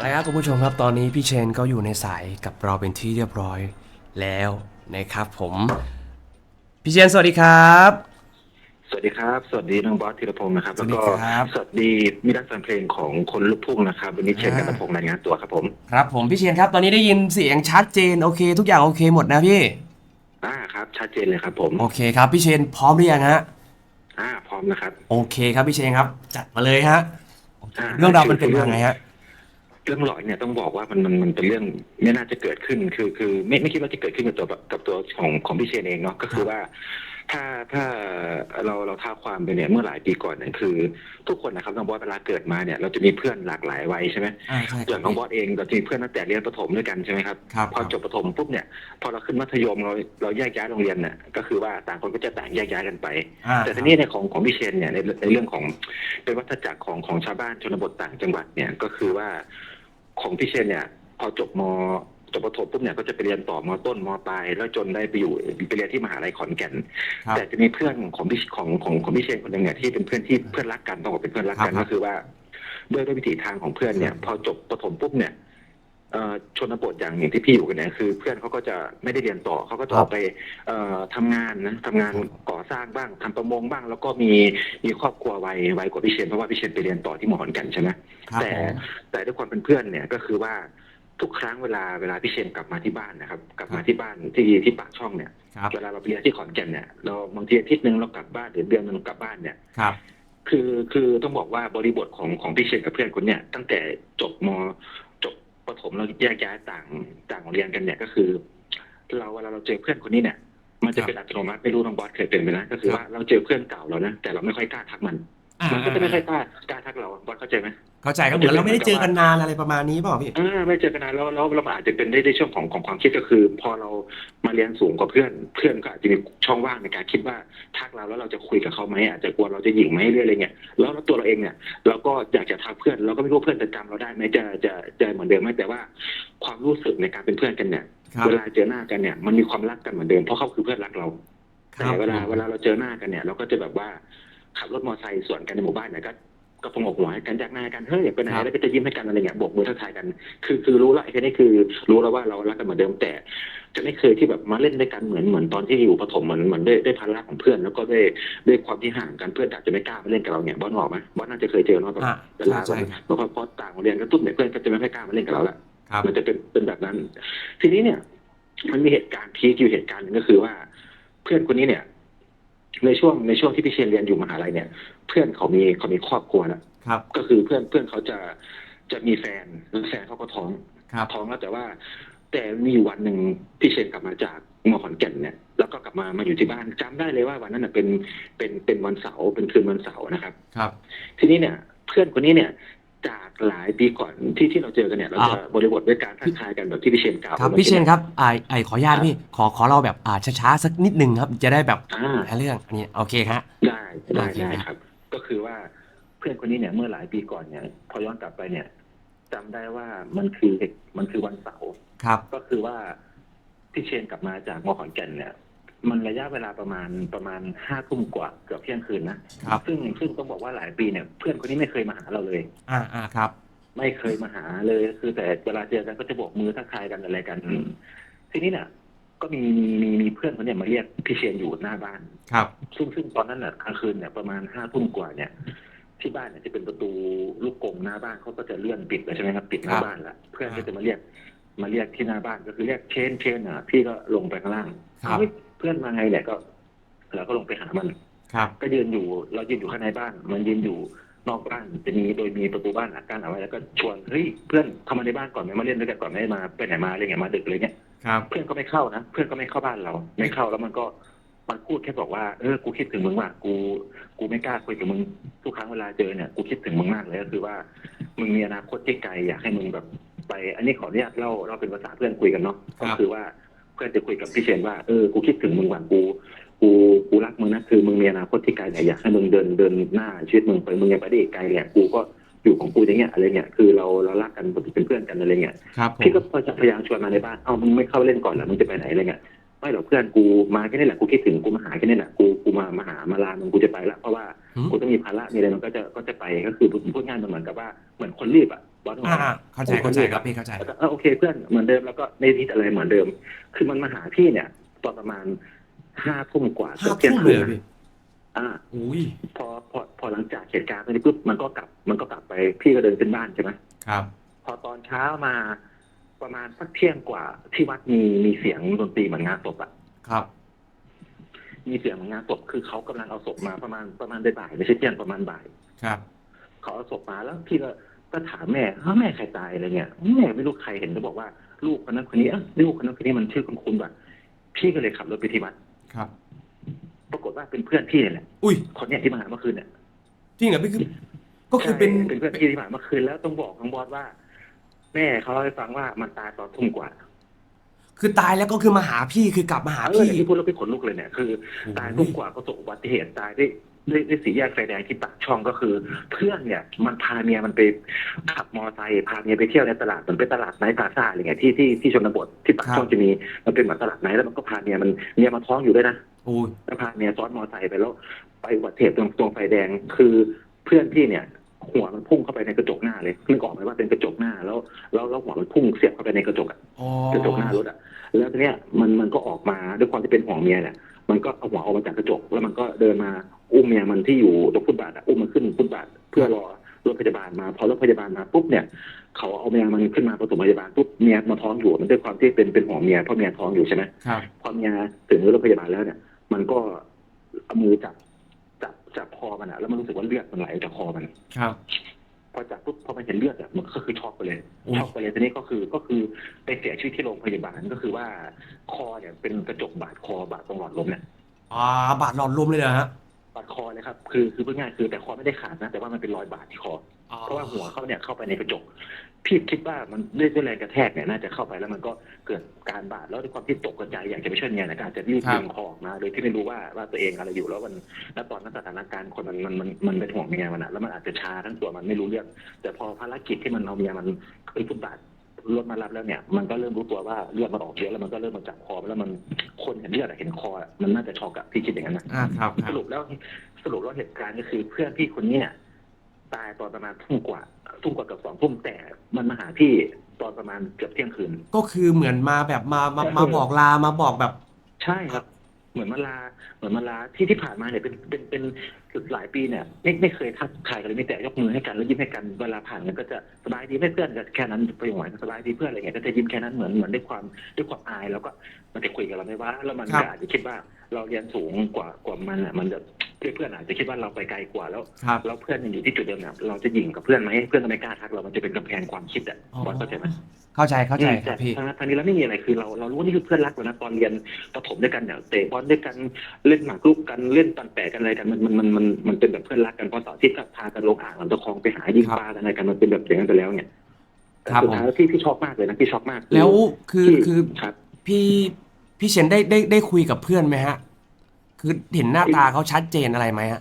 เอาละครับคุณผู้ชมครับตอนนี้พี่เชนก็อยู่ในสายกับเราเป็นที่เรียบร้อยแล้วนะครับผม พี่เชนสวัสดีครับ สวัสดีครับ สวัสดีน้องบอสธีรพงศ์นะครับสวัแล้สวดีก็ครับ สวัสดีมิตรแฟนเพลงของคนลูกทุ่งนะครับ วันนี้เชนอ่ากันตะพงศ์รายงานตัวครับผม ครับผมพี่เชนครับ ตอนนี้ได้ยินเสียงชัดเจนโอเค ทุกอย่างโอเคหมดนะพี่อ่าครับ ชัดเจนเลยครับผมโอเคครับพี่เชนพร้อมหรือยังฮะอ่าพร้อมนะครับโอเคครับพี่เชนครับ จัดมาเลยฮะอ่าเรื่องราวมันเป็นยังไงฮะเรื่องหลอนเนี่ยต้องบอกว่ามันมันมันเป็นเรื่องไม่น่าจะเกิดขึ้น คือคือไม่ไม่คิดว่าจะเกิดขึ้นกับตัวกับตัวของของพี่เชนเองเนาะก็คือว่า ถ้าถ้าเราเราท้าความไปเนี่ยเมื่อหลายปีก่อนเนี่ยคือ ทุกคนนะครับน้องบอสเวลาเกิดมาเนี่ยเราจะมีเพื่อนหลากหลายวัยใช่ไหมอ่าใช่คอรัย่างน้องบอสเองเราจะมีเพื่อนตั้งแต่เรียนประถมด้วยกันใช่ไหมครับครับพอจบประถมปุ๊บเนี่ยพอเราขึ้นมัธยมเราเราแยกย้ายโรงเรียนเนี่ยก็คือว่าต่างคนก็จะต่างแยกย้ายกันไปอ่าแต่ทีนี้ในของของพี่เชนเนี่ยในในเรื่องของเป็นวัฏจักรของของชาวบ้านชนบทต่างจังหวัดเนี่ยก็คือว่า ของพี่เชนเนี่ยพอจบมจบประถมปุ๊บเนี่ยก็จะไปเรียนต่อมต้นมปลายแล้วจนได้ไปอยู่ไปเรียนที่มหาลัยขอนแก่น ครับแต่จะมีเพื่อนของพี่ของของของพี่เชนคนหนึ่งเนี่ยที่เป็นเพื่อนที่เพื่อนรักกันต้องบอกเป็นเพื่อนรักกันครับ ก็คือว่า ด้วยด้วยวิถีทางของเพื่อนเนี่ย พอจบประถมปุ๊บเนี่ย เอ่อชนบทอย่างอย่างที่พี่อยู่กันเนี่ยคือเพื่อนเขาก็จะไม่ได้เรียนต่อเขาก็จะออกไปเอ่อทำงานนะทำงานก่อสร้างบ้างทำประมงบ้าง แล้วก็มีมีครอบครัววัยวัยกว่าพี่เชนเพราะว่าพี่เชนไปเรียนต่อที่มอขอนแก่นใช่ไหมครับแต่ผมแต่ด้วยความเป็นเพื่อนเนี่ยก็คือว่าทุกครั้งเวลาเวลาพี่เชนกลับมาที่บ้านนะครับ กลับมาที่บ้านที่ที่ปากช่องเนี่ย ครับเวลาเราไปเรียนที่ขอนแก่นเนี่ยเราบางทีอาทิตย์หนึ่งเรากลับบ้านหรือเดือนหนึงเรากลับบ้านเนี่ย ครับคือคือต้องบอกว่าบริบทของของพี่เชนกับเพื่อนคนเนี่ยตั้งแต่จบมจบ ประถมเราแยกย้ายต่างต่างโรงเรียนกันเนี่ยก็คือ เราเวลาเราเจอเพื่อนคนนี้เนี่ย มันจะเป็นอัตโนมัติไม่รู้น้องบอสเคยเป็นไหมนะก็คือว่าเราเจอเพื่อนเก่าเรานะแต่เราไม่ค่อยกล้าทักมัน มันก็จะไม่ค่อยกล้ากล้าทักเราบอสเข้าใจไหมเข้าใจครับเหมือนเราไม่ได้เจอกันนานอะไรประมาณนี้เปล่าพี่อ่าไม่เจอกันนานแล้วแล้วเราอาจจะเป็นได้ในช่วงของของความคิดก็คือ พอเรามาเรียนสูงกว่าเพื่อน เพื่อนก็อาจจะมีช่องว่างในการคิดว่าทักเราแล้วเราจะคุยกับเขาไหมอาจจะกลัวเราจะหยิ่งไหมเรื่องอะไรเงี้ยแล้วแล้วตัวเราเองเนี่ยเราก็อยากจะทักเพื่อนเราก็ไม่รู้ว่าเพื่อนจะจำเราได้ไหมจะจะจะเหมือนเดิมไหมแต่ว่า ความรู้สึกในการเป็นเพื่อนกันเนี่ยครับเวลาเจอหน้ากันเนี่ยมันมีความรักกันเหมือนเดิมเพราะเขาคือเพื่อนรักเราคแต่รับเวลาเวลาเราเจอหน้ากันเนี่ย เราก็จะแบบว่า ขับรถมอเตอร์ไซค์สวนกันในหมู่บ้านเนี่ยก็ก็พงกหัวให้กันจากหน้ากันเฮ้ยไปไหนแล้วก็จะยิ้มให้กันอะไรเงี้ยโบกมือทักทายกัน คือคือรู้แล้วไอ้แค่นี้คือ รู้แล้วว่าเรารักกันเหมือนเดิมแต่ จะไม่เคยที่แบบมาเล่นด้วยกันเหมือนเหมือนตอนที่อยู่ประถมเหมือนเหมือนด้วยด้วยภาระของเพื่อน แล้วก็ด้วยด้วยความที่ห่างกันเพื่อนอาจจะไม่กล้ามาเล่นกับเราเนี่ยบอสออกไหมบอสน่าจะเคยเจอเนาะแบบอ่าเวลาใช่ครับพอพอต่างโรงเรียนกันปุ๊บเนี่ยเพื่อนก็จะไม่ค่อยกล้ามาเล่นกับเราละครับมันจะเป็นเป็นแบบนั้น ทีนี้เนี่ย มันมีเหตุการณ์พีคอยู่เหตุการณ์หนึงก็คือว่า เพื่อนคนนี้เนี่ย ในช่วงในช่วงที่พี่เชนเรียนอยู่มหาลัยเนี่ย เพื่อนเขามีเขามีครอบครัวแล้วครับ ก็คือเพื่อนเพื่อนเขาจะจะมีแฟนแล้วแฟนเขาก็ท้องครับ ท้องแล้วแต่ว่า แต่มีอยู่วันหนึ่งพี่เชนกลับมาจากมอขอนแก่นเนี่ยแล้วก็กลับมามาอยู่ที่บ้านจำได้เลยว่าวันนั้นน่ะเป็นเป็นเป็นวันเสาร์เป็นคืนวันเสาร์นะครับ ครับ ทีนี้เนี่ย เพื่อนคนนี้เนี่ย จากหลายปีก่อนที่ที่เราเจอกันเนี่ยเราจะบริบทด้วยการทักทายกันแบบที่พี่เชนกล่าวครับมื่อพี่กี้เชนครับไอไอขออนุญาตพี่ขอขอเราแบบอ่าช้าๆสักนิดหนึ่งครับ จะได้แบบอ่าหาเรื่องอันนี้โอเคฮะได้ได้โอเคได้ครับ ก็คือว่าเพื่อนคนนี้เนี่ยเมื่อหลายปีก่อนเนี่ย พอย้อนกลับไปเนี่ยจำได้ว่ามันคือมันคือวันเสาร์ครับ ก็คือว่าพี่เชนกลับมาจากมอขอนแก่นเนี่ย มันระยะเวลาประมาณประมาณห้าทุ่มกว่าเกือบเที่ยงคืนนะครับ ซึ่งซึ่งต้องบอกว่าหลายปีเนี่ย เพื่อนคนนี้ไม่เคยมาหาเราเลย อ่าอ่าครับ ไม่เคยมาหาเลย คือแต่เวลาเจอกันก็จะโบกมือทักทายกันอะไรกัน ทีนี้เนี่ยก็มีมีมีมีเพื่อนคนเนี่ยมาเรียกพี่เชนอยู่หน้าบ้าน ครับ ซึ่งซึ่งตอนนั้นน่ะกลางคืนเนี่ยประมาณห้าทุ่มกว่าเนี่ย ที่บ้านเนี่ยจะเป็นประตูลูกกรงหน้าบ้านเขาก็จะเลื่อนปิดเลยใช่ไหมครับปิดหน้าครับบ้านละเพื่อนก็จะมาเรียกมาเรียกที่หน้าบ้านก็คือเรียกเชนเชนอะพี่ก็ลงไปข้างล่างครับ เฮ้ยเพื่อนมาไงเนี่ยก็เราก็ลงไปหามัน ครับ ก็ยืนอยู่ เรายืนอยู่ข้างในบ้าน มันยืนอยู่นอกบ้านจะมีโดยมีประตูบ้านอัดกั้นเอาไว้แล้วก็ชวนเฮ้ยเพื่อนเข้ามาในบ้านก่อนไหมมาเล่นด้วยกันก่อนไหมมาไปไหนมาอะไรเงี้ยมาดึกเลยเนี่ยครับ เพื่อนก็ไม่เข้านะเพื่อนก็ไม่เข้าบ้านเรา ไม่เข้าแล้วมันก็มันพูดแค่บอกว่าเออกูคิดถึงมึงว่ะกู กูไม่กล้าคุยกับมึงทุกครั้งเวลาเจอเนี่ยกูคิดถึงมึงมากเลยก็คือว่ามึงมีอนาคตที่ไกลอยากให้มึงแบบไป อันนี้ขออนุญาตเล่าเล่าเป็นภาษาเพื่อนคุยกันเนาะก็คือว่าเพื่อนจะคุยกับพี่เชนว่าเออกูคิดถึงมึงว่ะกู กูกูรักมึงนะคือมึงมีอนาคตที่ไกลเนี่ยอยากให้มึงเดินเดินหน้าชีวิตมึงไปมึงยังไปได้อีกไกลเนี่ยกูก็อยู่ของกูอย่างเงี้ยอะไรเงี้ยคือเราเรารักกันเป็นเพื่อนกันอะไรเงี้ยครับผมพี่ก็พยายามชวนมาในบ้านเอ้ามึงไม่เข้าเล่นก่อนเหรอมึงจะไปไหนอะไรเงี้ยไม่หรอกเพื่อนกูมาแค่นี้แหละกูคิดถึงกูมาหาแค่นี้แหละกูกูมามาหามาลามึงกูจะไปละเพราะว่าหืมกูต้องมีภาระมีอะไรมันก็จะก็จะไปก็คือพูดง่ายมันเหมือนกับว่าเหมือนคนรีบอะบอสอ่าๆเข้าใจเข้าใจครับพี่เข้าใจแล้วก็เออโอเคเพื่อนเหมือนเดิมแล้วก็ในทิศอะไรเหมือนเดิม คือมันมาหาพี่เนี่ย ตอนประมาณห้าทุ่มกว่าห้าเที่ยทุ่งมคืเลยนเหรอพี่อ่า อุ้ยพอพอพอหลังจากเหตุการณ์นี้ปุ๊บมันก็กลับ มันก็กลับไปพี่ก็เดินขึ้นบ้านใช่ไหมครับพอตอนเช้ามาประมาณสักเที่ยงกว่าที่วัดมีมีเสียงดนตรีเหมือนงานศพอะครับมีเสียงเหมือนงานศพคือเขากำลังเอาศพมาประมาณประมาณบ่ายๆไม่ใช่เที่ยงประมาณบ่าย ครับ เขาเอาศพมาแล้วพี่ก็ ก็ถามแม่เฮ้าแม่ใครตายอะไรเงี้ยแม่ไม่รู้ใครเห็นก็บอกว่า ลูกคนนั้นคนนี้เอ้าลูกคนนั้นคนนี้มันชื่อคุณคุณแบบพี่ก็เลยขับรถไปที่วัดครับ ปรากฏว่าเป็นเพื่อนพี่เนี่ยแหละอุ้ยคนเนี้ยที่มาหาเมื่อคืนเนี่ยจริงเหรอพี่คือ ก็คือเป็น ใช่เป็นเพื่อนพี่ที่มาเมื่อคืนแล้วต้องบอกทางบอสว่า แม่เขาเล่าให้ฟังว่ามันตายตอนทุ่มกว่าคือตายแล้วก็คือมาหาพี่คือกลับมาหาเออพี่เนี่ยที่พูดแล้วพี่ขนลุกเลยเนี่ยคือ ตายทุ่มกว่าประสบอุบัติเหตุตายด้วย ด้วยด้วยสีแยกไฟแดงที่ปากช่องก็คือ เพื่อนเนี่ยมันพาเมียมันไปขับมอเตอร์ไซค์พาเมียไปเที่ยวในตลาดมันเป็นตลาดไนท์พลาซ่าอะไรเงี้ยที่ที่ที่ชนบทที่ปากช่องจะมีมันเป็นเหมือนตลาดไนท์แล้วมันก็พาเมียมันเมียมาท้องอยู่ด้วยนะโอ้ยแล้วพาเมียซ้อนมอเตอร์ไซค์ไปแล้ว ไปอุบัติเหตุตรงตรงไฟแดงคือเพื่อนพี่เนี่ยหัวมันพุ่งเข้าไปในกระจกหน้าเลยนึกออกไหมว่าเป็นกระจกหน้าแล้วแล้วแล้วหัวมันพุ่งเสียบเข้าไปในกระจกอะอ๋อกระจกหน้ารถอะแล้วทีเนี้ยมันมันก็ออกมาด้วยความที่เป็นห่วงเมียเนี่ย มันก็เอาหัวออกมาจากกระจก แล้วมันก็เดินมาอุ้มเมียมันที่อยู่ตรงฟุตบาทอะอุ้มมันขึ้นฟุตบาทเพื่อรอรถพยาบาลมา พอรถพยาบาลมาปุ๊บเนี่ย เขาเอาเมียมันขึ้นมาปฐมพยาบาลปุ๊บเมียมาท้องอยู่มันด้วยความที่เป็นเป็นห่วงเมียเพราะเมียท้องอยู่ใช่ไหมครับพอเมียถึงรถพยาบาลแล้วเนี่ย มันก็เอามือจับจับจับคอมันอะแล้วมันรู้สึกว่าเลือดมันไหลออกจากคอมันครับ พอจับปุ๊บพอมันเห็นเลือดอะมันก็คือช็อกไปเลยอุ๊ยช็อกไปเลยทีนี้ก็คือก็คือไปเสียชีวิตที่โรงพยาบาลก็คือว่า คอเนี่ยเป็นกระจกบาดคอบาดตรงหลอดลมเนี่ยอ่าบาดหลอดลมเลยเหรอฮะบาดคอเลยครับ คือคือพูดง่ายๆคือแต่คอไม่ได้ขาดนะ แต่ว่ามันเป็นรอยบาดที่คออ๋อเพราะว่าหัวเขาเนี่ยเข้าไปในกระจก พี่คิดว่ามันด้วยด้วยแรงกระแทกเนี่ยน่าจะเข้าไปแล้วมันก็เกิด การบาดแล้วด้วยความที่ตกกระจายอยากจะไปช่วยเมียนะก็อาจจะรีบดึงคอออกมาโดยที่ไม่รู้ว่าว่าตัวเองอะไรอยู่แล้วมันแล้วตอนนั้นสถานการณ์คนมันมันมันมันเป็นห่วงเมียมันอะแล้วมันอาจจะชาทั้งตัวมันไม่รู้เรื่อง แต่พอภารกิจที่มันเอาเมียมันขึ้นฟุตบาทรถมารับแล้วเนี่ยมันก็เริ่มรู้ตัวว่าเลือดมันออกเยอะแล้วมันก็เริ่มมาจับคอมันแล้วมันคนเห็นเลือดอะเห็นคออะมันน่าจะช็อกอะพี่คิดอย่างนั้นนะอ่าครับคสรับรุปแล้วสรุปแล้วเหตุการณ์ก็คือเพื่อนพี่คนเนี้ยตายตอนประมาณทุ่มกว่าทุ่มกว่ากับสองทุ่มแต่มันมาหาพี่ ตอนประมาณเกือบเที่ยงคืน ก็คือเหมือนมาแบบมามามาบอกลามาบอกแบบ ใช่ครับ เหมือนมาลา เหมือนมาลาที่ที่ผ่านมาเนี่ยเป็นเป็นเป็นหลายปีเนี่ยไม่ไม่เคยทักทายกันเลยมีแต่ยกมือให้กันแล้วยิ้มให้กันเวลาผ่านกันก็จะสบายดีไม่เพื่อนกันแค่นั้นไปหวานสบายดีเพื่อนอะไรเงี้ยก็จะยิ้มแค่นั้นเหมือนเหมือนด้วยความด้วยความอายแล้วก็มันจะคุยกับเราไม่ว่าแล้วมันครับก็อาจจะคิดว่า เราเรียนสูงกว่ากว่ามันอะมันจะเพื่อนๆอาจจะคิดว่าเราไปไกลกว่าแล้วครับ แล้วเพื่อนยังอยู่ที่จุดเดิมเนี่ยเราจะหยิ่งกับเพื่อนไหมเพื่อนก็ไม่กล้าทักเรามันจะเป็นกำแพงความคิดอะบอลเข้าใจไหมเข้าใจเข้าใจอืมครับพี่ ทางทางนี้เราไม่มีอะไรคือเราเรารู้ว่านี่คือเพื่อนรักเรานะตอนเรียนประถมด้วยกันเนี่ยเตะบอลด้วยกันเล่นหมากรุกกันเล่นตันแปะกันอะไรกันมันมันมันมันมันเป็นแบบเพื่อนรักกันพอเสาร์อาที่ก็พากันลงอ่างลำตะคองไปหายิงครับปลากันอะไรกันมันเป็นแบบอย่างนั้นไปแล้วเนี่ยแต่ครับสุดท้ายแล้วพี่พี่ช็อกมากเลยนะพี่ช็อกมากแล้วคือที่คือครับ พี่ พี่เชนได้ได้ได้คุยกับเพื่อนไหมฮะ คือเห็นหน้าตาเขาชัดเจนอะไรไหมฮะ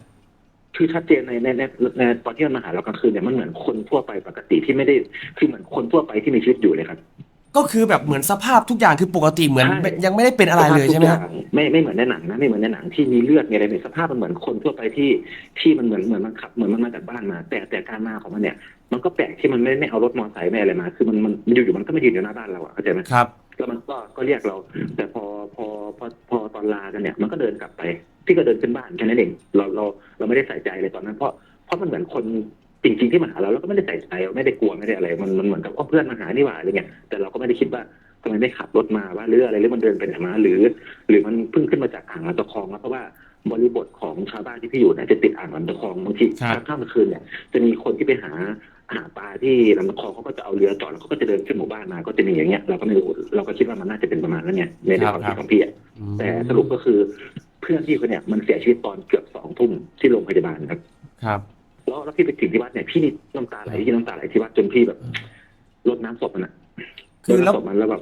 คือชัดเจนในในในในตอนที่มันมาหาเรากลางคืนเนี่ยมันเหมือนคนทั่วไปปกติที่ไม่ได้คือเหมือนคนทั่วไปที่มีชีวิตอยู่เลยครับ ก็คือแบบเหมือนสภาพทุกอย่างคือปกติเหมือนใช่ ยังไม่ได้เป็นอะไรเลยใช่ไหมสฮะภาพทุกอย่างไม่ไม่เหมือนในหนังนะไม่เหมือนในหนังที่มีเลือดมีอะไรในสภาพมันเหมือนคนทั่วไปที่ที่มันเหมือนเหมือนมันขับเหมือนมันมาจากบ้านมา แต่แต่การมาของมันเนี่ย มันก็แปลกที่มันไม่ไม่เอารถมอเตอร์ไซค์ไม่อะไรมา คือมันมันมันอยู่อยู่มันก็ไม่ยืนอยู่หน้าบ้านเราอะเข้าใจไหม ครับ แล้วมันก็ก็เรียกเรา แต่พอพอพอพอตอนลากันเนี่ย มันก็เดินกลับไป พี่ก็เดินขึ้นบ้านแค่นั้นเองเราเราเราไม่ได้ใส่ใจเลยตอนนั้น เพราะเพราะมันเหมือนคนจริงๆที่มาหาเราเราก็ไม่ได้ใส่ใจไม่ได้กลัวไม่ได้อะไร มันมันเหมือนกับว่าเพื่อนมาหานี่หว่าอะไรเงี้ยแต่เราก็ไม่ได้คิดว่าทำไมไม่ขับรถมาว่าหรืออะไรหรือมันเดินไปไหนมาหรือ หรือมันเพิ่งขึ้นมาจากอ่างลำตะคองแล้วเพราะว่าบริบทของชาวบ้านที่พี่อยู่เนี่ยจะติดอ่างลำตะคองบางทีครับข้ามคืนเนี่ยจะมีคนที่ไปหาหาปลา ที่ลำตะคองเขาก็จะเอาเรือจอดแล้วเขาก็จะเดินขึ้นหมู่บ้านมาก็จะมีอย่างเงี้ยเราก็ไม่รู้เราก็คิดว่ามันน่าจะเป็นประมาณนั้นเนี่ยในความคิดของพี่อะอืมแต่สรุปก็คือเพื่อนพี่คนเนี่ยมันเสียชีวิตตอนเกือบสองทุ่มที่โรงพยาบาลครับครับแล้วแล้วพี่ไปถึงที่วัดเนี่ยพี่นี่น้ำตาไหลที่น้ำตาไหลที่วัดจนพี่แบบรดน้ำศพมันอะคือรดแล้วน้ำศพมันแล้วแบบ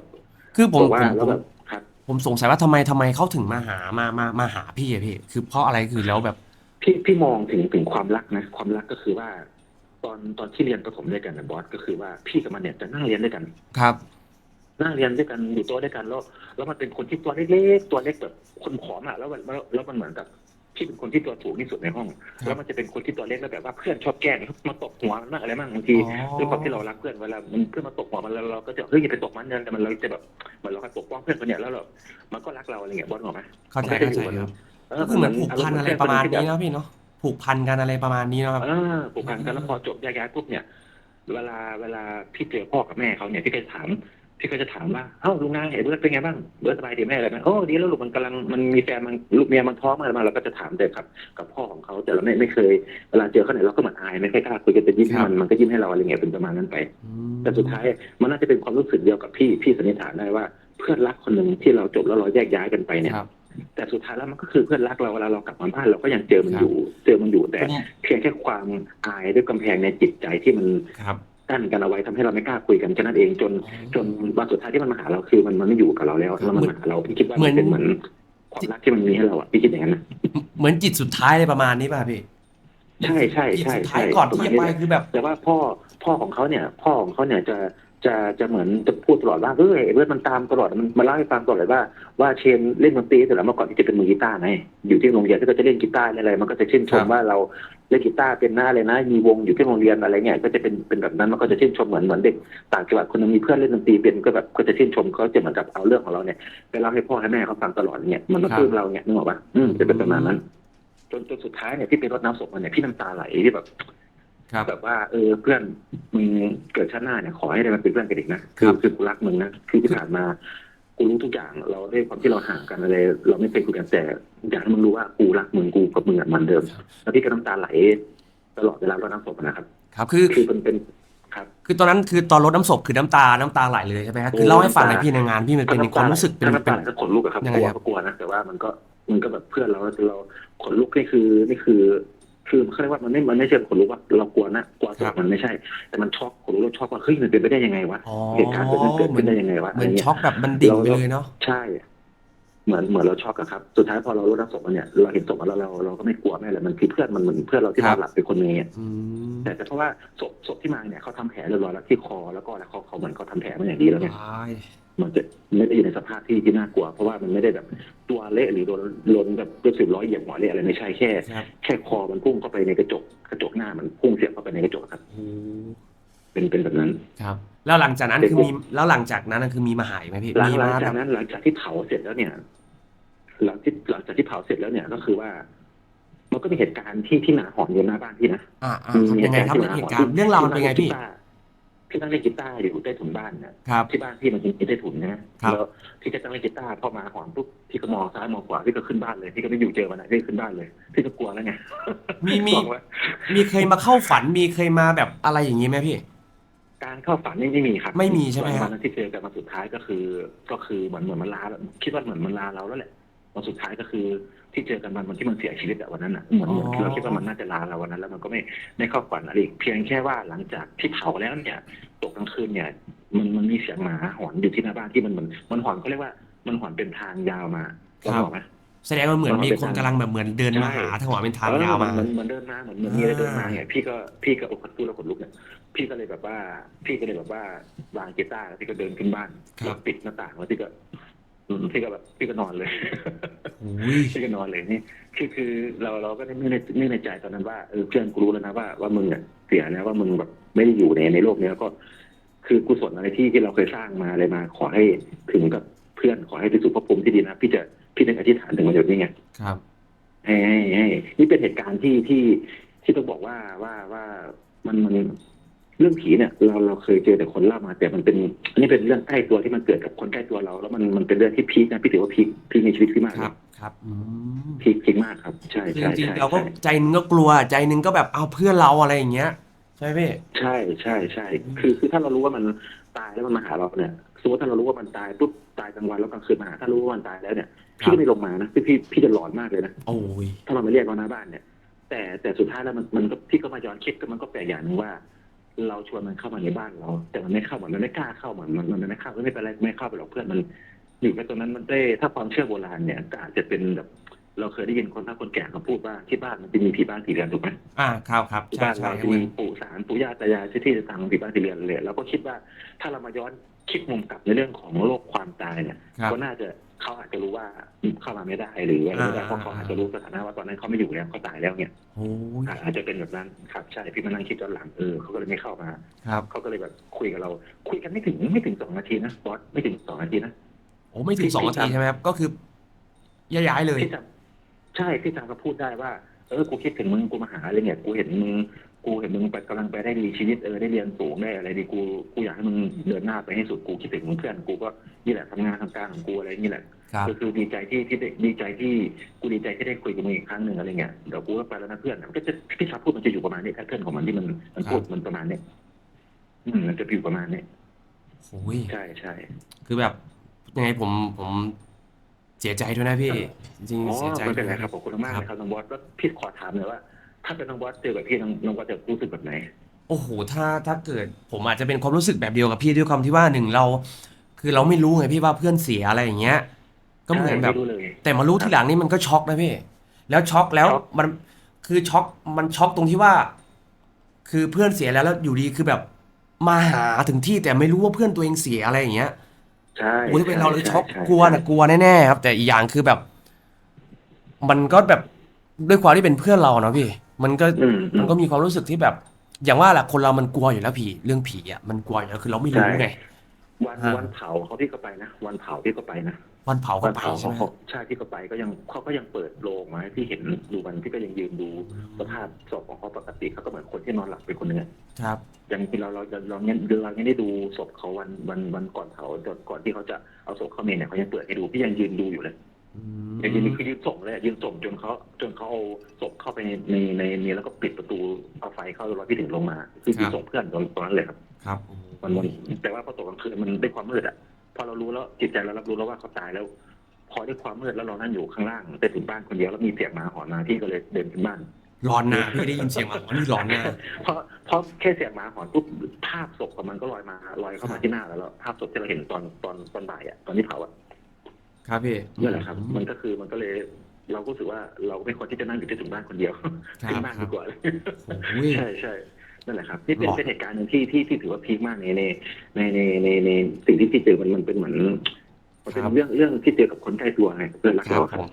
คือผมบอกว่าผมแล้ผวมแบบครับผมสงสัยว่าทำไมทำไมเขาถึงมาหามามามาหาพี่อะพี่ คือเพราะอะไรคือแล้วแบบ พี่พี่มองถึงถึงความรักนะ ความรักก็คือว่าต อนตอนที่เรียนประถมด้วยกันนะบอสก็คือว่าพี่กับมันเนี่ยจะนั่งเรียนด้วยกัน ครับ นั่งเรียนด้วยกันอยู่โต๊ะด้วยกันแล้วแล้วมันเป็นคนที่ตัวเล็กๆตัวเล็กแบบคนผอมอะแล้วมันแล้วแล้วมันเหมือนกับที่เป็นคนที่ตัวสูงที่สุดในห้องครับแล้วมันจะเป็นคนที่ตัวเล็กแล้วแบบว่าเพื่อนชอบแกล้งมาตบหัวมันบ้างอะไรบ้างบางทีอ๋อ ด้วยความที่เรารักเพื่อนเวลามันเพื่อนมาตบหัวมันแล้วเราก็จะเฮ้ยอย่าไปตบมันนะแต่มันเราจะแบบเหมือนเราก็ปกป้องเพื่อนคนเนี้ยแล้วเรามันก็รักเราอะไรเงี้ยบอลออกไหมเข้าใจมันก็เข้าจะอยู่ใจกับครับ เอก็คือเหมือนผูกพันอะไรประมาณนี้เเนาะพี่เนาะ ผูกพันกันอะไรประมาณนี้เนาะครับออผูกพันกันแล้วพอจบแยกย้ายปุ๊บเนี่ย เวลาเวลาพี่เจอพ่อกับแม่เขาเนี่ยพี่ก็จะถาม พี่ก็จะถามว่าเอ้าลุงนายเห็นเบิร์ดเป็นไงบ้างเบิร์ดสบายดีแม่อะไรไหมโอ้ดีแล้วลูกมันกำลังมันมีแฟนมันลูกเมียมันท้องอะไรมาเราก็จะถามแต่กับ กับพ่อของเขาแต่เราไม่ไม่เคยเวลาเจอเขาเนี่ยเราก็เหมือนอายไม่ค่อยกล้าคุยกันแต่ยิ้มให้มันมันก็ยิ้มให้เราอะไรเงี้ยเป็นประมาณนั้นไปอืมแต่สุดท้ายมันน่าจะเป็นความรู้สึกเดียวกับพี่พี่สันนิษฐานได้ว่า เพื่อนรักคนหนึ่งที่เราจบแล้วเราแยกย้ายกันไปเนี่ยครับ แต่สุดท้ายแล้วมันก็คือเพื่อนรักเราเวลาเรากลับมาบ้านเราก็ยังเจอมันครับอยู่ เจอมันอยู่แต่ผมเพียงแค่ความอายด้วยกำแพงในจิตใจที่มันครับกั้นกันเอาไว้ทำให้เราไม่กล้าคุยกันแค่นั้นเองจน จนวันสุดท้ายที่มันมาหาเราคือมันมันไม่อยู่กับเราแล้วแล้วมันมาหาเราพี่คิดว่าเหมืมัอนนเป็นเหมือนความรักที่มันมีให้เราอะพี่คิดอย่างนั้นนะเหมือนจิตสุดท้ายอะไรประมาณนี้ป่ะพี่ใช่ใช่จิตใช่สุดท้ายใช่ก่อนที่จะไปคือแบบ แต่ว่าพ่อพ่อของเขาเนี่ย พ่อของเขาเนี่ยจะ จะจะเหมือนจะพูดตลอดว่าเออไอ้เบิร์ดมันตามตลอดมันมาเล่าให้ฟังตลอดเลยว่าว่าเชนเล่นดนตรีเสร็จแล้วเมื่อก่อนที่จะเป็นมือกีตาร์ไงอยู่ที่โรงเรียนที่ก็จะเล่นกีตาร์เล่นอะไร มันก็จะชื่นชครัมบว่าเราเล่นกีตาร์เป็นหน้าเลยนะ มีวงอยู่ที่โรงเรียนอะไรเงี้ยก็จะเป็นเป็นแบบนั้นมันก็จะชื่นชมเหมือนเหมือนเด็กต่างจังหวัดคนหนึงมีเพื่อนเล่นดนตรีเป็นก็แบบก็จะชื่นชมเขาจะเหมือนกับเอาเรื่องของเราเนี่ยไปเล่าให้พ่อให้แม่เขาฟังตลอดเนี่ยมันมาปลื้มเราเนี่ยนึกออกปะอืมจะเป็นประมาณนั้น จนจนสุดท้ายเนี่ยที่เป็นรดน้ำศพมันเนี่ยพี่น้ำตาไหลที่แบบครับ แบบว่าเออเพื่อนมึงเกิดชาติหน้าเนี่ยขอให้ได้มาเป็นเพื่อนกันอีกนะคือคือกูรักมึงนะคือที่ผ่านมากูรู้ทุกอย่างเราด้วยความที่เราห่างกันอะไร เราไม่เคยคุยกันแต่อยากให้มึงรู้ว่ากูรักมึงกูกับมึงอะเหมือนเดิมแล้วพี่ก็น้ำตาไหล ตลอดเวลารดน้ำศพนะครับ ครับคือคือเป็นเป็นครับ คือตอนนั้นคือตอนรดน้ำศพคือน้ำตาน้ำตาไหลเลยใช่ไหมครับคือเล่าให้ฟังหน่อยพี่ในงานพี่มันเป็นความรู้สึกเป็นถ้าน้ำเป็ตานไหลก็ขนลุกอะครับยังกไงลัวครับก็กลัวนะแต่ว่ามันก็มันก็แบบเพื่อนเราเราขนลุกนี่คือนี่คือ คือเขาเรียกว่ามันไม่มันไม่ใช่ขนลุกว่าเรากลัวนะกลัวศพมันไม่ใช่ แต่มันช็อกขนลุกแล้วช็อกว่าเฮ้ยมันเป็นไปได้ยังไงวะอ๋อเหตุการณ์แบบนั้นเกิดขึ้นได้ยังไงวะเหมือนะไรงี้ยช็อกแบบมันดิ่งไปเลยเนาะใช่ เหมือนเหมือนเราช็อกอะครับ สุดท้ายพอเรารู้รับศพมันเนี่ยเราเห็นศพมันแล้วเราเราก็ไม่กลัวไม่อะไรมันคือเพื่อนมันเหมือนเพื่อนเราที่นอนหลับเป็นคนหนึงเนี่ยอืมแต่แต่เพราะว่าศพศพที่มาเนี่ยเขาทำแผลเรียบร้อยแล้วที่คอแล้วก็แล้วเขาเขาเหมือนเขาทำแผลมาอย่างดีแล้วเนี่ยว้าย มันจะไม่ได้อยู่ในสภาพที่ที่น่ากลัว เพราะว่ามันไม่ได้แบบตัวเละหรือโดนโดนแบบด้วยสิบร้อยเหยียบหัวเละอะไรไม่ใช่แค่ ครับ แค่คอมันพุ่งเข้าไปในกระจก กระจกหน้ามันพุ่งเสียบเข้าไปในกระจกครับโอ้เป็นเป็นแบบนั้น ครับ แล้วหลังจากนั้นเด็กคือมีแล้วหลังจากนั้นคือมีมาหายไหมพี่หลังมีหลังมาจาแบกบนั้นหลังจากที่เผาเสร็จแล้วเนี่ย หลังที่หลังจากที่เผาเสร็จแล้วเนี่ยก็คือว่า มันก็มีเหตุการณ์ที่ที่หนาหอนอยู่หน้าบ้านพี่นะ อ่าอ่าครับยังไงครับเหตุการณ์เรื่องราวมันเป็นไงพี่ พี่นั่งเล่นกีตาร์อยู่ใต้ถุนบ้านนะครับ ที่บ้านพี่มันมีใต้ถุนนะครับ แล้วพี่ก็ตั้งเล่นกีตาร์พอมาหอนปุ๊บพี่ก็มองซ้ายมองขวาพี่ก็ขึ้นบ้านเลยพี่ก็ไม่อยู่เจอมันไหนพี่ก็ขึ้นบ้านเลยพี่ก็กลัวแล้วไงมีมี บอกว่ามีเคยมาเข้าฝันมีเคยมาแบบอะไรอย่างนี้ไหมพี่ การเข้าฝันนี่ไม่มีครับไม่มีใช่ไหมครับวันนั้นที่เจอกันมาสุดท้ายก็คือ ก็คือเหมือนเหมือนมันลาแล้วคิดว่าเหมือนมันลาเราแล้วแหละ วันสุดท้ายก็คือที่เจอกันวันวันที่มันเสียชีวิตอะวันนั้นอะเหมือนเหมือนเราคิดว่ามันน่าจะลาเราวันนั้น แล้วมันก็ไม่ไม่เข้าฝันอะไรอีกเพียงแค่ว่าหลังจากที่เผาแล้วเนี่ยตกกลางคืนเนี่ย มันมันมีเสียงหมาหอนอยู่ที่หน้าบ้านที่มันเหมือนมันหอนเขาเรียกว่ามันหอนเป็นทางยาวมาครับเราบอกไหม แสดงว่าเหมือนมีคนกำลังแบบเหมือนเดินมาหาทางหวะเป็นทางยาวมาเหมือนเหมือนเดินมาเหมือนเหมือนมีอะไรเดินมาเนี่ยพี่ก็พี่ก็อกตู้แล้วขนลุกเนี่ยพี่ก็เลยแบบว่า พี่ก็เลยแบบว่าวางกีตาร์แล้วพี่ก็เดินขึ้นบ้านครับ แล้วปิดหน้าต่างแล้วพี่ก็ อืมพี่ก็แบบพี่ก็นอนเลย อุ้ยพี่ก็นอนเลยนี่คือคือเราเราก็นึกในนึกในใจตอนนั้นว่าเออเพื่อนกูรู้แล้วนะว่าว่ามึงเนี่ยเสียแล้วว่ามึงแบบไม่ได้อยู่ในในโลกนี้แล้วก็ คือกุศลอะไรที่ที่เราเคยสร้างมาอะไรมา ขอให้ถึงกับเพื่อนขอให้ไปสู่ภพภูมิที่ดีนะพี่จะพี่นึกอธิษฐานถึงวันเดียวนี้ไงครับ ให้ให้ให้นี่เป็นเหตุการณ์ที่ที่ที่ต้องบอกว่าว่าว่ามันมัน เรื่องผีเนี่ยเราเราเคยเจอแต่คนเล่ามา แต่มันเป็นอันนี้เป็นเรื่องใกล้ตัวที่มันเกิดกับคนใกล้ตัวเรา แล้วมันมันเป็นเรื่องที่พีคนะพี่ถือว่าพีคพีคในชีวิตพี่มากครับครับอืมพีคพีคมากครับ ใช่คือใช่จริงใช่ๆเราก็ใช่ใจหนึงก็กลัวใจหนึงก็แบบเอาเพื่อนเราอะไรอย่างเงี้ย ใช่ไหมพี่ใช่ใช่ใช่คือคือถ้าเรารู้ว่ามันตายแล้วมันมาหาเราเนี่ยสมมติถ้าเรารู้ว่ามันตายปุ๊บตายกลางวันแล้วกลางคืนมาหาถ้ารู้ว่ามันตายแล้วเนี่ยพี่ก็ไม่ลงมานะพี่พี่พี่จะหลอนมากเลยนะ โอ้ย ถ้ามันมาเรียกเราหน้าบ้านเนี่ย แต่แต่สุดท้ายแล้วมันมันก็พี่ก็มาย้อนคิดก็มันก็แปลกอย่างหนึงว่า เราชวนมันเข้ามาในบ้านเรา แต่มันไม่เข้าเหมือนมันไม่กล้าเข้าเหมือนมันมันไม่เข้าก็ไม่เป็นไรไม่เข้าไปหรอกเพื่อนมัน อยู่ในตรงนั้นมันได้ถ้าความเชื่อโบราณเนี่ยก็อาจจะเป็นแบบเราเคยได้ยินคนเฒ่าคนแก่เขาพูดว่าที่บ้านมันจะมีผีบ้านผีเรือนถูกไหมอ่าครับครับที่ใช่บ้านใช่เราครัจะบมีปู่สารปู่ย่าตายายที่ที่จะตามผีบ้านผีเรือนเลยเราก็คิดว่าถ้าเรามาย้อนคิดมุมกลับในเรื่องของโลกความตายเนี่ยครับก็น่าจะ เขาอาจจะรู้ว่าเข้ามาไม่ได้หรืออะไรไม่ได้อ่าเพราะเขาอาจจะรู้สถานะว่าตอนนั้นเขาไม่อยู่แล้วเขาตายแล้วเนี่ยโอ้ยอาอาจจะเป็นแบบนั้นครับใช่พี่มานั่งคิดย้อนหลังเออเขาก็เลยไม่เข้ามาครับเขาก็เลยแบบคุยกับเรา คุยกันไม่ถึงไม่ถึงสองนาทีนะบอสไม่ถึงสองนาทีนะโอ้ไม่ถึงพี่สองนาทีพี่จำใช่ไหมครับก็คือย้ายๆเลยพี่จำใช่พี่จำก็พูดได้ว่าเออ กูคิดถึงมึง กูมาหาอะไรเนี่ย กูเห็นมึง กูเห็นมึงไปกำลังไปได้ดีชีวิตเออได้เรียนสูงได้อะไรดีกูกูอยากให้มึงเดินหน้าไปให้สุดกูคิดถึงมึงเพื่อนกูก็นี่แหละทำงานทำการของกูอะไรนี่แหละครับก็คือดีใจที่ที่ได้ดีใจที่กูดีใจที่ได้คุยกับมึงอีกครั้งหนึ่งอะไรเงี้ยเดี๋ยวกูก็ไปแล้วนะเพื่อนมันก็จะพี่ชาพูดมันจะอยู่ประมาณนี้แพทเทิร์นของมันที่มันมันพูดมันประมาณเนี้ยอืมมันจะอยู่ประมาณเนี้ยโอ้ยใช่ใช่คือแบบยังไงผมผมเสียใจด้วยนะพี่ จริงอ๋อๆเสียใจไม่เป็นด้ไรวยครับขอบคุณมากเลยครับน้องบอสแล้วพี่ขอถามหน่อยว่า ถ้าเป็นน้องบอสเจอกับพี่น้องน้องบอสจะรู้สึกแบบไหน โอ้โห ถ้าถ้าเกิดผมอาจจะเป็นความรู้สึกแบบเดียวกับพี่ด้วยความที่ว่าหนึ่งเรา คือเราไม่รู้ไงพี่ว่าเพื่อนเสียอะไรอย่างเงี้ย ก็เหมือนแบบ ใช่ไรู้เลย แต่มารู้ทีหลังนี่มันก็ช็อกนะพี่ แล้วช็อกแล้วช็อก มันคือช็อกมันช็อกตรงที่ว่า คือเพื่อนเสียแล้วแล้วอยู่ดีคือแบบ มาหาถึงที่แต่ไม่รู้ว่าเพื่อนตัวเองเสียอะไรอย่างเงี้ยใช่โอ้ยถ้าเป็นเราเลยใช่ช็อกใช่กลัวนะกลัวแน่ๆครับ แต่อีกอย่างคือแบบ มันก็แบบด้วยความที่เป็นเพื่อนเราเนาะพี่ มันก็อืมอืมันมก็มีความรู้สึกที่แบบ อย่างว่าแหละคนเรามันกลัวอยู่แล้วผีเรื่องผีอะมันกลัวอยู่แล้วคือเราไม่รู้ใช่ไงวันอ่าวันเผาเขาพี่ก็ไปนะวันเผาพี่ก็ไปนะวันเผากัวันนไปเผาใช่เขาไหมเขาใช่พี่ก็ไปก็ยังเขาก็ยังเปิดโรงมาให้พี่เห็นดูวันพี่ก็ยังยืนดูสภาพศพของเขาปกติเขาก็เหมือนคนที่นอนหลับไปคนหนึงอะครับอย่างที่เราเราเราเราเนี่ยเรายังได้ดูศพเขาวันวันวันก่อนเผาก่อนก่อนที่เขาจะเอาศพเข้าเมนเนี่ยเขายังเปิดให้ดูพี่ยังยืนดูอยู่เลย อืมยังยืนคือยืนส่งเลยอะยืนส่งจนเขาจนเขาเอาศพเข้าไปในในในนี้แล้วก็ปิดประตูเอาไฟเข้าแล้วพี่ถึงลงมาคือยืนส่งเพื่อนตอนตอนนั้นเลยครับครับวันวันแต่ว่าพอตกกลางคืนมันได้ความมืดอะพอเรารู้แล้วจิตใจเรารับรู้แล้วว่าเขาตายแล้ว พอได้ความมืดแล้วเรานั่งอยู่ข้างล่างไปถึงบ้านคนเดียวแล้วมีเสียงหมาหอนมาพี่ก็เลยเดินขึ้นบ้านร้อนนะพี่ได้ยินเสียงหมาหอนนี่ร้อนนะเพราะเพราะแค่เสียงหมาหอนปุ๊บภาพศพของมันก็ลอยมาลอยเข้ามาที่หน้าแล้วแล้วภาพศพที่เราเห็นตอนตอนตอนบ่ายอะตอนที่เผาอะ ครับพี่นี่แหละครับ มันก็คือมันก็เลยเราก็รู้สึกว่าเราไม่ควรที่จะนั่งอยู่ที่ถึงบ้านคนเดียวครัขึ้นบบ้านครัดีบกว่าโอ้ยใช่ใช่นั่นแหละครับนี่เป็นหรอเป็นเหตุการณ์หนึ่งที่ที่ที่ถือว่าพีคมากในในในในในในสิ่งที่ที่เจอมันมันเป็นเหมือนมันเป็นเรื่องเรื่องที่เจอกับคนใกล้ตัวไงเพื่อนรักครัเราบครัผบม